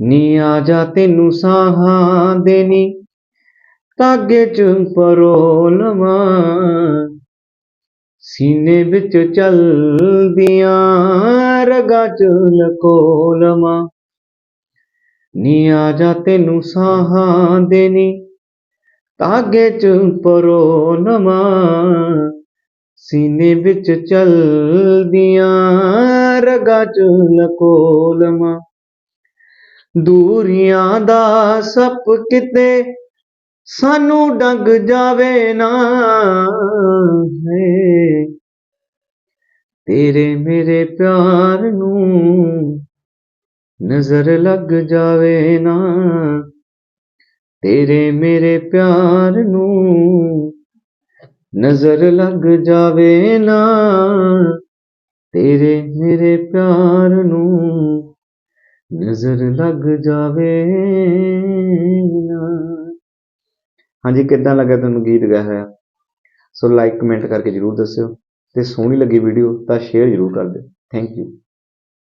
ਨੀ ਆ ਜਾ ਤੈਨੂੰ ਸਾਹਾਂ ਦੇਣੀ। ਤਾਗੇ ਚ ਪਰੋ ਲਵਾਂ। ਸੀਨੇ ਵਿੱਚ ਚਲਦੀਆਂ ਰਗਾ ਚ ਲਕੋ ਲਵਾਂ। ਨੀ ਆ ਜਾ ਤੈਨੂੰ ਸਾਹਾਂ ਦੇਣੀ। ਤਾਗੇ ਚ ਪਰੋ ਲਵਾਂ। ਸੀਨੇ ਵਿੱਚ ਚਲਦੀਆਂ ਰਗਾ ਚ ਲਕੋ ਲਵਾਂ। ਦੂਰੀਆਂ ਦਾ ਸੱਪ ਕਿਤੇ ਸਾਨੂੰ ਡੰਗ ਜਾਵੇ ਨਾ ਹੈ। ਤੇਰੇ ਮੇਰੇ ਪਿਆਰ ਨੂੰ ਨਜ਼ਰ ਲੱਗ ਜਾਵੇ ਨਾ। ਤੇਰੇ ਮੇਰੇ ਪਿਆਰ ਨੂੰ ਨਜ਼ਰ ਲੱਗ ਜਾਵੇ ਨਾ। ਤੇਰੇ ਮੇਰੇ ਪਿਆਰ ਨੂੰ ਨਜ਼ਰ ਲੱਗ ਜਾਵੇ ਨਾ। ਹਾਂਜੀ, ਕਿੱਦਾਂ ਲੱਗਾ ਤੁਹਾਨੂੰ ਗੀਤ ਗਾਇਆ ਹੋਇਆ? ਸੋ ਲਾਈਕ ਕਮੈਂਟ ਕਰਕੇ ਜਰੂਰ ਦੱਸਿਓ ਤੇ ਸੋਹਣੀ ਲੱਗੀ ਵੀਡੀਓ ਤਾਂ ਸ਼ੇਅਰ ਜਰੂਰ ਕਰ ਦਿਓ। Thank you